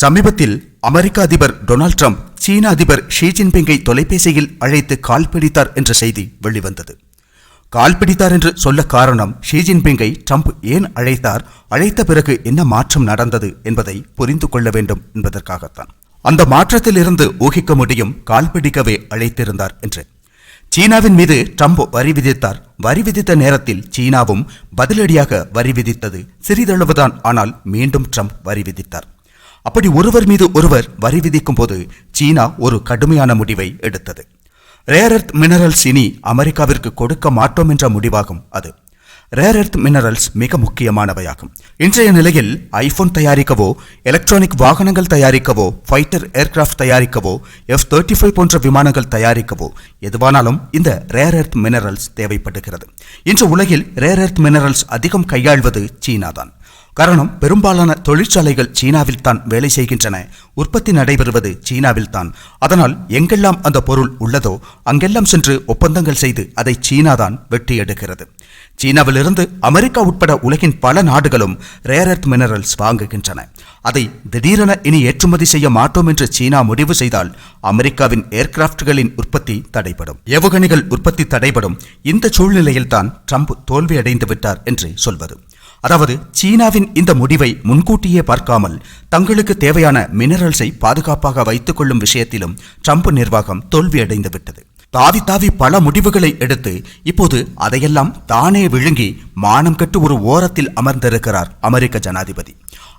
சமீபத்தில் அமெரிக்க அதிபர் Donald Trump சீன அதிபர் ஷி ஜின்பிங்கை தொலைபேசியில் அழைத்து கால் பிடித்தார் என்ற செய்தி வெளிவந்தது. கால் பிடித்தார் என்று சொல்ல காரணம் ஷி ஜின்பிங்கை ட்ரம்ப் ஏன் அழைத்தார் அழைத்த பிறகு என்ன மாற்றம் நடந்தது என்பதை புரிந்து கொள்ள வேண்டும் என்பதற்காகத்தான். அந்த மாற்றத்திலிருந்து ஊகிக்க முடியும் கால் பிடிக்கவே அழைத்திருந்தார் என்று. சீனாவின் மீது ட்ரம்ப் வரி விதித்தார். வரி விதித்த நேரத்தில் சீனாவும் பதிலடியாக வரி விதித்தது சிறிதளவுதான் ஆனால் மீண்டும் ட்ரம்ப் வரி விதித்தார். அப்படி ஒருவர் மீது ஒருவர் வரி விதிக்கும் போது சீனா ஒரு கடுமையான முடிவை எடுத்தது. ரேர் எர்த் மினரல்ஸ் இனி அமெரிக்காவிற்கு கொடுக்க மாட்டோம் என்ற முடிவாகும் அது. ரேர் எர்த் மினரல்ஸ் மிக முக்கியமானவையாகும். இன்றைய நிலையில் ஐபோன் தயாரிக்கவோ எலக்ட்ரானிக் வாகனங்கள் தயாரிக்கவோ ஃபைட்டர் ஏர்கிராஃப்ட் தயாரிக்கவோ எஃப் தேர்ட்டி ஃபைவ் போன்ற விமானங்கள் தயாரிக்கவோ எதுவானாலும் இந்த ரேர் எர்த் மினரல்ஸ் தேவைப்படுகிறது. இன்று உலகில் ரேர் எர்த் மினரல்ஸ் அதிகம் கையாள்வது சீனா தான் காரணம் பெரும்பாலான தொழிற்சாலைகள் சீனாவில் தான் வேலை செய்கின்றன. உற்பத்தி நடைபெறுவது சீனாவில் தான் அதனால் எங்கெல்லாம் அந்த பொருள் உள்ளதோ அங்கெல்லாம் சென்று ஒப்பந்தங்கள் செய்து அதை சீனா தான் வெட்டி எடுக்கிறது சீனாவிலிருந்து அமெரிக்கா உட்பட உலகின் பல நாடுகளும் ரேர் எர்த் மினரல்ஸ் வாங்குகின்றன. அதை திடீரென இனி ஏற்றுமதி செய்ய மாட்டோம் என்று சீனா முடிவு செய்தால் அமெரிக்காவின் ஏர்கிராப்ட்களின் உற்பத்தி தடைபடும். ஏவுகணைகள் உற்பத்தி தடைபடும். இந்த சூழ்நிலையில்தான் ட்ரம்ப் தோல்வியடைந்து விட்டார் என்று சொல்வது. அதாவது சீனாவின் இந்த முடிவை முன்கூட்டியே பார்க்காமல் தங்களுக்கு தேவையான மினரல்ஸை பாதுகாப்பாக வைத்துக் கொள்ளும் விஷயத்திலும் ட்ரம்ப் நிர்வாகம் தோல்வியடைந்து விட்டது தாவி தாவி பல முடிவுகளை எடுத்து இப்போது அதையெல்லாம் தானே விழுங்கி மானம் கட்டு ஒரு ஓரத்தில் அமர்ந்திருக்கிறார் அமெரிக்க ஜனாதிபதி.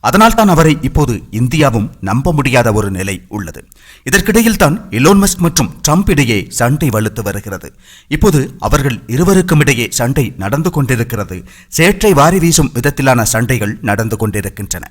அதனால் தான் அவரை இப்போது இந்தியாவும் நம்ப முடியாத ஒரு நிலை உள்ளது. இதற்கிடையில் தான் இலோன் மஸ்க் மற்றும் ட்ரம்ப் இடையே சண்டை வலுத்து வருகிறது. இப்போது அவர்கள் இருவருக்கும் இடையே சண்டை நடந்து கொண்டிருக்கிறது. சேற்றை வாரி வீசும் விதத்திலான சண்டைகள் நடந்து கொண்டிருக்கின்றன.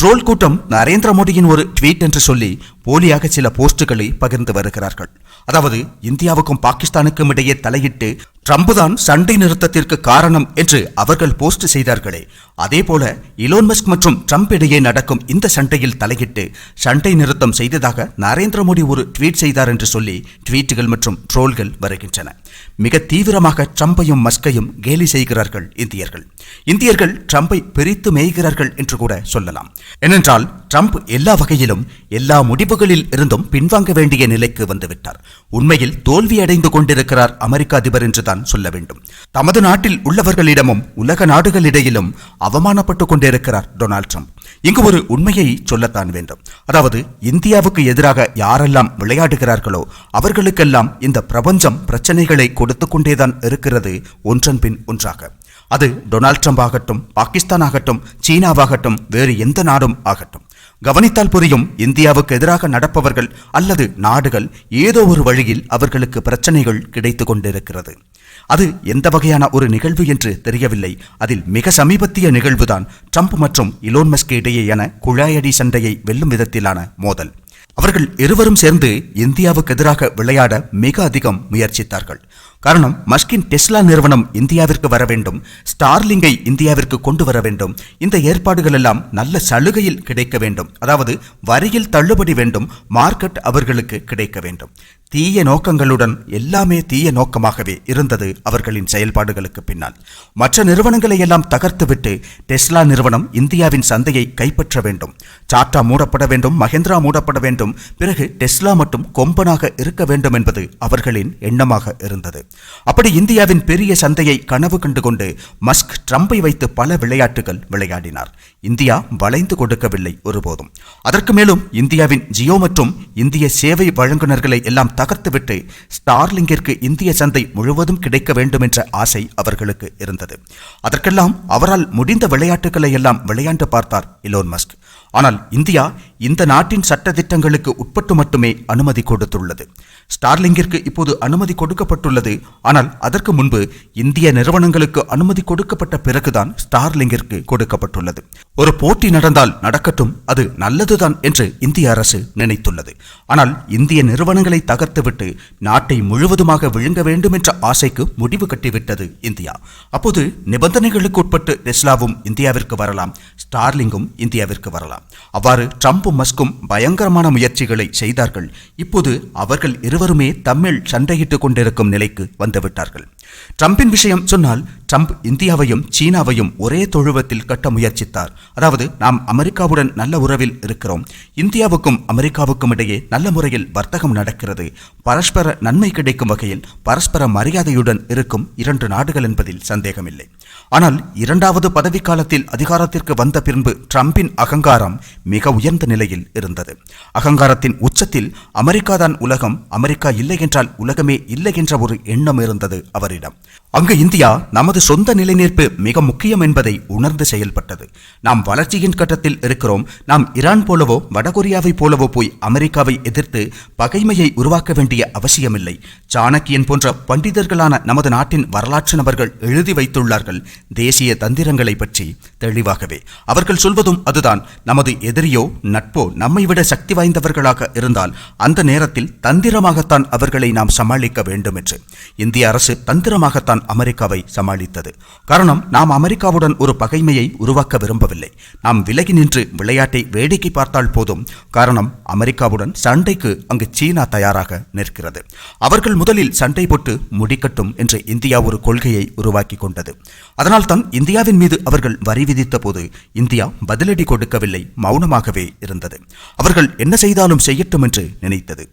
ட்ரோல் கூட்டம் நரேந்திர மோடியின் ஒரு ட்வீட் என்று சொல்லி போலியாக சில போஸ்டுகளை பகிர்ந்து வருகிறார்கள். அதாவது இந்தியாவுக்கும் பாகிஸ்தானுக்கும் இடையே தலையிட்டு ட்ரம்ப் தான் சண்டை நிறுத்தத்திற்கு காரணம் என்று அவர்கள் போஸ்ட் செய்தார்களே. அதே போல இலோன் மஸ்க் மற்றும் ட்ரம்ப் இடையே நடக்கும் இந்த சண்டையில் தலையிட்டு சண்டை நிறுத்தம் செய்ததாக நரேந்திர மோடி ஒரு ட்வீட் செய்தார் என்று சொல்லி ட்வீட்டுகள் மற்றும் ட்ரோல்கள் வருகின்றன. மிக தீவிரமாக ட்ரம்பையும் மஸ்கையும் கேலி செய்கிறார்கள் இந்தியர்கள். இந்தியர்கள் ட்ரம்பை பிரித்து மேய்கிறார்கள் என்று கூட சொல்லலாம். ஏனென்றால் ட்ரம்ப் எல்லா வகையிலும் எல்லா முடிவுகளில் இருந்தும் பின்வாங்க வேண்டிய நிலைக்கு வந்துவிட்டார். உண்மையில் தோல்வியடைந்து கொண்டிருக்கிறார் அமெரிக்க அதிபர் என்றுதான் சொல்ல வேண்டும். தமது நாட்டில் உள்ளவர்களிடமும் உலக நாடுகளிடையிலும் அவமானப்பட்டுக் கொண்டிருக்கிறார் டொனால்ட் ட்ரம்ப். இங்கு ஒரு உண்மையை சொல்லத்தான் வேண்டும். அதாவது இந்தியாவுக்கு எதிராக யாரெல்லாம் விளையாடுகிறார்களோ அவர்களுக்கெல்லாம் இந்த பிரபஞ்சம் பிரச்சனைகளை கொடுத்து கொண்டேதான் இருக்கிறது ஒன்றன் பின் ஒன்றாக. அது டொனால்ட் ட்ரம்ப் ஆகட்டும் பாகிஸ்தான் ஆகட்டும் சீனாவாகட்டும் வேறு எந்த நாடும் ஆகட்டும். கவனித்தால் புரியும் இந்தியாவுக்கு எதிராக நடப்பவர்கள் அல்லது நாடுகள் ஏதோ ஒரு வழியில் அவர்களுக்கு பிரச்சனைகள் கிடைத்து கொண்டிருக்கிறது. அது எந்த வகையான ஒரு நிகழ்வு என்று தெரியவில்லை. அதில் மிக சமீபத்திய நிகழ்வுதான் ட்ரம்ப் மற்றும் இலோன் மஸ்க் இடையேயான குழாயடி சண்டையை வெல்லும் விதத்திலான மோதல். அவர்கள் இருவரும் சேர்ந்து இந்தியாவுக்கு எதிராக விளையாட மிக அதிகம் முயற்சித்தார்கள். காரணம் மஸ்கின் டெஸ்லா நிறுவனம் இந்தியாவிற்கு வர வேண்டும் ஸ்டார்லிங்கை இந்தியாவிற்கு கொண்டு வர வேண்டும் இந்த ஏற்பாடுகள் எல்லாம் நல்ல சலுகையில் கிடைக்க வேண்டும் அதாவது வரியில் தள்ளுபடி வேண்டும் மார்க்கெட் அவர்களுக்கு கிடைக்க வேண்டும். தீய நோக்கங்களுடன் எல்லாமே தீய நோக்கமாகவே இருந்தது அவர்களின் செயல்பாடுகளுக்கு பின்னால். மற்ற நிறுவனங்களை எல்லாம் தகர்த்துவிட்டு டெஸ்லா நிறுவனம் இந்தியாவின் சந்தையை கைப்பற்ற வேண்டும். சாட்டா மூடப்பட வேண்டும் மஹேந்திரா மூடப்பட வேண்டும். பிறகு டெஸ்லா மட்டும் கொம்பனாக இருக்க வேண்டும் என்பது அவர்களின் எண்ணமாக இருந்தது. அப்படி இந்தியாவின் பெரிய சந்தையை கனவு கண்டு கொண்டு மஸ்க் ட்ரம்பை வைத்து பல விளையாட்டுகள் விளையாடினார். இந்தியா வளைந்து கொடுக்கவில்லை ஒருபோதும். அதற்கு மேலும் இந்தியாவின் ஜியோ மற்றும் இந்திய சேவை வழங்குனர்களை எல்லாம் தகர்த்துவிட்டு ஸ்டார்லிங்கிற்கு இந்திய சந்தை முழுவதும் கிடைக்க வேண்டும் என்ற ஆசை அவர்களுக்கு இருந்தது. அதற்கெல்லாம் அவரால் முடிந்த விளையாட்டுகளை எல்லாம் விளையாண்டு பார்த்தார் இலோன் மஸ்க். ஆனால் இந்தியா இந்த நாட்டின் சட்டத்திட்டங்களுக்கு உட்பட்டு மட்டுமே அனுமதி கொடுத்துள்ளது. ஸ்டார்லிங்கிற்கு இப்போது அனுமதி கொடுக்கப்பட்டுள்ளது. ஆனால் அதற்கு முன்பு இந்திய நிறுவனங்களுக்கு அனுமதி கொடுக்கப்பட்ட பிறகுதான் ஸ்டார்லிங்கிற்கு கொடுக்கப்பட்டுள்ளது. ஒரு போட்டி நடந்தால் நடக்கட்டும் அது நல்லதுதான் என்று இந்திய அரசு நினைத்துள்ளது. ஆனால் இந்திய நிறுவனங்களை தகர்த்துவிட்டு நாட்டை முழுவதுமாக விழுங்க வேண்டும் என்ற ஆசைக்கு முடிவு கட்டிவிட்டது இந்தியா. அப்போது நிபந்தனைகளுக்கு உட்பட்டு டெஸ்லாவும் இந்தியாவிற்கு வரலாம் ஸ்டார்லிங்கும் இந்தியாவிற்கு வரலாம். அவ்வாறு ட்ரம்ப்பும் மஸ்கும் பயங்கரமான முயற்சிகளை செய்தார்கள். இப்போது அவர்கள் இருவருமே தம்மில் சண்டையிட்டுக் கொண்டிருக்கும் நிலைக்கு வந்துவிட்டார்கள். ட்ரம்பின் விஷயம் சொன்னால் ட்ரம்ப் இந்தியாவையும் சீனாவையும் ஒரே தொழுவத்தில் கட்ட முயற்சித்தார். அதாவது நாம் அமெரிக்காவுடன் நல்ல உறவில் இருக்கிறோம். இந்தியாவுக்கும் அமெரிக்காவுக்கும் இடையே நல்ல முறையில் வர்த்தகம் நடக்கிறது. பரஸ்பர நன்மை கிடைக்கும் வகையில் பரஸ்பர மரியாதையுடன் இருக்கும் இரண்டு நாடுகள் என்பதில் சந்தேகமில்லை. ஆனால் இரண்டாவது பதவிக்காலத்தில் அதிகாரத்திற்கு வந்த பின்பு ட்ரம்பின் அகங்காரம் மிக உயர்ந்த நிலையில் இருந்தது. அகங்காரத்தின் உச்சத்தில் அமெரிக்கா தான் உலகம் அமெரிக்கா இல்லை என்றால் உலகமே இல்லை என்ற ஒரு எண்ணம் இருந்தது அவரிடம் அங்கு இந்தியா நமது சொந்த நிலைநிற்பு மிக முக்கியம் என்பதை உணர்ந்து செயல்பட்டது. நாம் வளர்ச்சியின் கட்டத்தில் இருக்கிறோம். நாம் ஈரான் போலவோ வடகொரியாவை போலவோ போய் அமெரிக்காவை எதிர்த்து பகைமையை உருவாக்க வேண்டிய அவசியமில்லை. சாணக்கியன் போன்ற பண்டிதர்களான நமது நாட்டின் வரலாற்று நபர்கள் எழுதி வைத்துள்ளார்கள் தேசிய தந்திரங்களை பற்றி. தெளிவாகவே அவர்கள் சொல்வதும் அதுதான். நமது எதிரியோ நட்போ நம்மை விட சக்தி வாய்ந்தவர்களாக இருந்தால் அந்த நேரத்தில் தந்திரமாகத்தான் அவர்களை நாம் சமாளிக்க வேண்டும் என்று இந்திய அரசு தந்திரமாகத்தான் அமெரிக்காவை சமாளித்தது. காரணம் நாம் அமெரிக்காவுடன் ஒரு பகைமையை உருவாக்க விரும்பவில்லை. நாம் விலகி நின்று விளையாட்டை வேடிக்கை பார்த்தால் போதும். காரணம் அமெரிக்காவுடன் சண்டைக்கு அங்கு சீனா தயாராக நிற்கிறது. அவர்கள் முதலில் சண்டை போட்டு முடிக்கட்டும் என்று இந்தியா ஒரு கொள்கையை உருவாக்கி கொண்டது. அதனால்தான் இந்தியாவின் மீது அவர்கள் வரி விதித்த போது இந்தியா பதிலடி கொடுக்கவில்லை மௌனமாகவே இருந்தது. அவர்கள் என்ன செய்தாலும் செய்யட்டும் என்று நினைத்தது.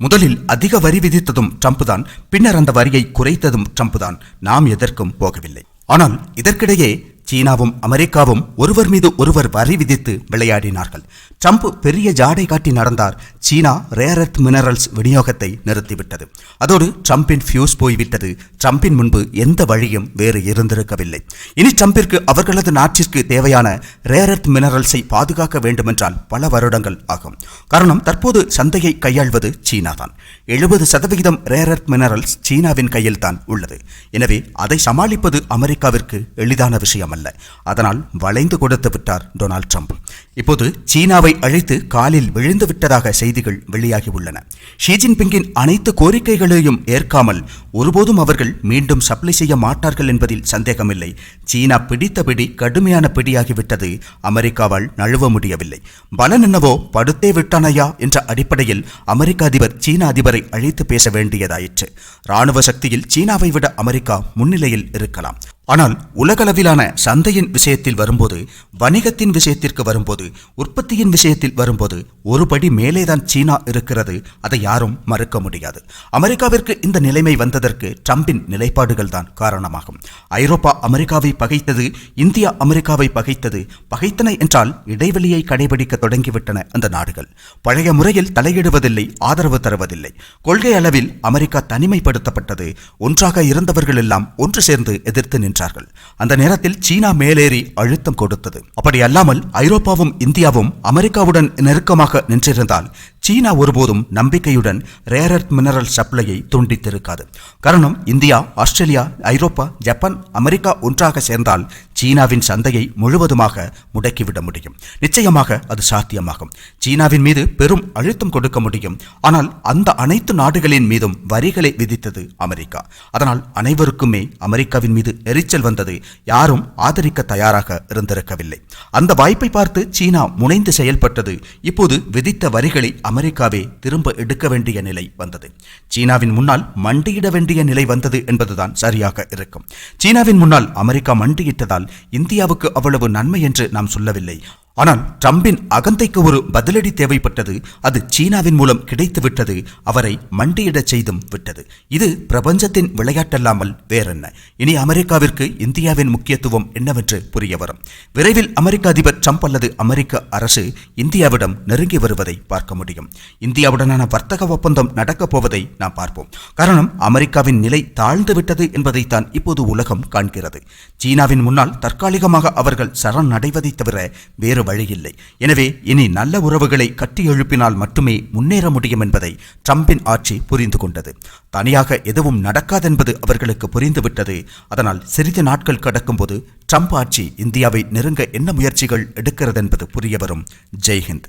முதலில் அதிக வரி விதித்ததும் ட்ரம்ப் தான் பின்னர் அந்த வரியை குறைத்ததும் ட்ரம்ப் தான். நாம் எதற்கும் போகவில்லை. ஆனால் இதற்கிடையே சீனாவும் அமெரிக்காவும் ஒருவர் மீது ஒருவர் வரி விதித்து விளையாடினார்கள். ட்ரம்ப் பெரிய ஜாடை காட்டி நடந்தார். சீனா ரேர் எர்த் மினரல்ஸ் விநியோகத்தை நிறுத்திவிட்டது. அதோடு ட்ரம்பின் ஃபியூஸ் போய்விட்டது. ட்ரம்பின் முன்பு எந்த வழியும் வேறு இருந்திருக்கவில்லை. இனி ட்ரம்பிற்கு அவர்களது நாட்டிற்கு தேவையான ரேர் எர்த் மினரல்ஸை பாதுகாக்க வேண்டுமென்றால் பல வருடங்கள் ஆகும். காரணம் தற்போது சந்தையை கையாள்வது சீனா தான் எழுபது சதவிகிதம் ரேர் எர்த் மினரல்ஸ் சீனாவின் கையில் தான் உள்ளது. எனவே அதை சமாளிப்பது அமெரிக்காவிற்கு எளிதான விஷயம் அல்ல அதனால் வளைந்து கொடுத்து விட்டார் டொனால்ட் ட்ரம்ப். இப்போது சீனாவை சீனாவை அழைத்து காலில் விழுந்து விட்டதாக செய்திகள் வெளியாகியுள்ளன. ஷி ஜின்பிங்கின் அனைத்து கோரிக்கைகளையும் ஏற்காமல் ஒருபோதும் அவர்கள் மீண்டும் சப்ளை செய்ய மாட்டார்கள் என்பதில் சந்தேகமில்லை. சீனா பிடித்த பிடி கடுமையான பிடியாகிவிட்டது. அமெரிக்காவால் நழுவ முடியவில்லை. பலன் என்னவோ படுத்தே விட்டானையா என்ற அடிப்படையில் அமெரிக்க அதிபர் சீன அதிபரை அழைத்து பேச வேண்டியதாயிற்று. ராணுவ சக்தியில் சீனாவை விட அமெரிக்கா முன்னிலையில் இருக்கலாம். ஆனால் உலகளவிலான சந்தையின் விஷயத்தில் வரும்போது வணிகத்தின் விஷயத்திற்கு வரும்போது உற்பத்தியின் விஷயத்தில் வரும்போது ஒருபடி மேலேதான் சீனா இருக்கிறது அதை யாரும் மறுக்க முடியாது. அமெரிக்காவிற்கு இந்த நிலைமை வந்ததற்கு ட்ரம்பின் நிலைப்பாடுகள் தான் காரணமாகும். ஐரோப்பா அமெரிக்காவை பகைத்தது இந்தியா அமெரிக்காவை பகைத்தது பகைத்தன என்றால் இடைவெளியை கடைபிடிக்க தொடங்கிவிட்டன அந்த நாடுகள். பழைய முறையில் தலையிடுவதில்லை ஆதரவு தருவதில்லை. கொள்கை அளவில் அமெரிக்கா தனிமைப்படுத்தப்பட்டது ஒன்றாக இருந்தவர்கள் எல்லாம் ஒன்று சேர்ந்து எதிர்த்து நின்று நின்றார்கள் அந்த நேரத்தில் சீனா மேலேறி அழுத்தம் கொடுத்தது. அப்படி அல்லாமல் ஐரோப்பாவும் இந்தியாவும் அமெரிக்காவுடன் நெருக்கமாக நின்றிருந்தால் சீனா ஒருபோதும் நம்பிக்கையுடன் ரேர் எர்த் மினரல் சப்ளையை துண்டித்திருக்காது. காரணம் இந்தியா ஆஸ்திரேலியா ஐரோப்பா ஜப்பான் அமெரிக்கா ஒன்றாக சேர்ந்தால் சீனாவின் சந்தையை முழுவதுமாக முடக்கிவிட முடியும். நிச்சயமாக அது சாத்தியமாகும். சீனாவின் மீது பெரும் அழுத்தம் கொடுக்க முடியும். ஆனால் அந்த அனைத்து நாடுகளின் மீதும் வரிகளை விதித்தது அமெரிக்கா. அதனால் அனைவருக்குமே அமெரிக்காவின் மீது எரிச்சல் வந்தது. யாரும் ஆதரிக்க தயாராக இருந்திருக்கவில்லை. அந்த வாய்ப்பை பார்த்து சீனா முனைந்து செயல்பட்டது. இப்போது விதித்த வரிகளை அமெரிக்காவே திரும்ப எடுக்க வேண்டிய நிலை வந்தது. சீனாவின் முன்னால் மண்டியிட வேண்டிய நிலை வந்தது என்பதுதான் சரியாக இருக்கும். சீனாவின் முன்னால் அமெரிக்கா மண்டியிட்டதால் இந்தியாவுக்கு அவ்வளவு நன்மை என்று நாம் சொல்லவில்லை. ஆனால் ட்ரம்பின் அகந்தைக்கு ஒரு பதிலடி தேவைப்பட்டது அது சீனாவின் மூலம் கிடைத்துவிட்டது அவரை மண்டியிடச் செய்தும் விட்டது. இது பிரபஞ்சத்தின் விளையாட்டல்லாமல் வேறென்ன. இனி அமெரிக்காவிற்கு இந்தியாவின் முக்கியத்துவம் என்னவென்று புரிய வரும். விரைவில் அமெரிக்க அதிபர் ட்ரம்ப் அல்லது அமெரிக்க அரசு இந்தியாவிடம் நெருங்கி வருவதை பார்க்க முடியும். இந்தியாவுடனான வர்த்தக ஒப்பந்தம் நடக்கப் போவதை நாம் பார்ப்போம். காரணம் அமெரிக்காவின் நிலை தாழ்ந்து விட்டது என்பதைத்தான் இப்போது உலகம் காண்கிறது. சீனாவின் முன்னால் தற்காலிகமாக அவர்கள் சரண் தவிர தவிர வேறு வழியில்லை. எனவே இனி நல்ல உறவுகளை கட்டி எழுப்பினால் மட்டுமே முன்னேற முடியும் என்பதை ட்ரம்பின் ஆட்சி புரிந்து கொண்டது. தனியாக எதுவும் நடக்காதென்பது அவர்களுக்கு புரிந்துவிட்டது அதனால் சிறிது நாட்கள் கடக்கும்போது ட்ரம்ப் ஆட்சி இந்தியாவை நெருங்க என்ன முயற்சிகள் எடுக்கிறது என்பது புரிய வரும் ஜெய்ஹிந்த்.